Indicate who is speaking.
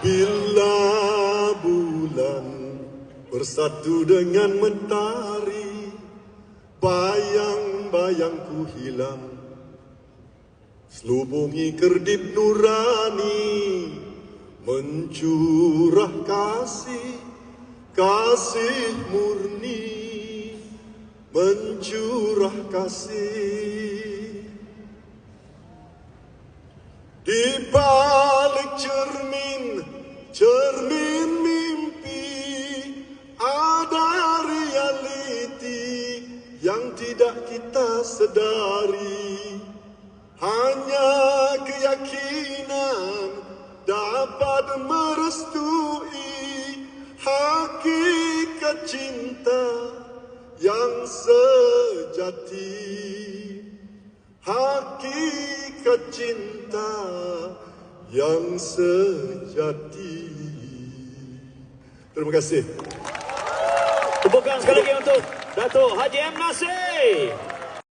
Speaker 1: Bila bulan bersatu dengan mentari Bayang-bayangku hilang. Selubungi kerdip nurani Mencurah kasih Kasih murni. Mencurah kasih. Di balik Yang tidak kita sedari Hanya keyakinan Dapat merestui Hakikat cinta Yang sejati Hakikat cinta yang sejati. Terima kasih.
Speaker 2: Tepukan sekali lagi untuk Datuk Haji M. Nasir.